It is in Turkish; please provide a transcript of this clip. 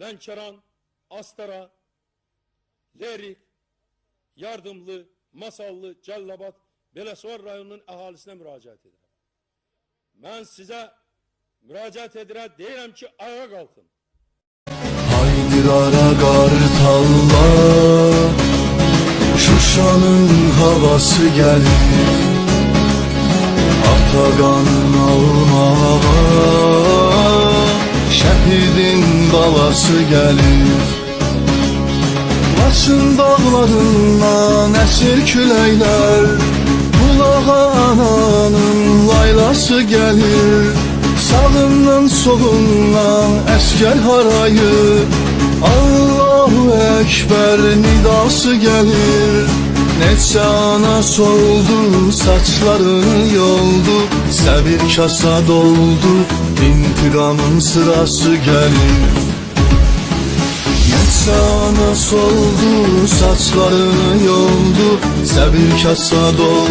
Lənkəran, Astara, Lerik, Yardımlı, Masallı, Cəllabad, Beləsivar rayonunun əhalisinə müraciət edirəm. Mən sizə müraciət edirəm, deyirəm ki, ayağa qalxın. Haydi ara kartalla Şuşanın havası gelir Atakan'ın Şehidin balası gelir. Laçın dağlarından esir küleyler Bulağa ananın laylası gelir. Sağından solundan esker harayı Allahu Ekber nidası gelir. Neçə ana soldu, saçları yoldu Səbir kasa doldu, intikamın sırası gelir ana soldu, saçları yoldu Səbir kasa doldu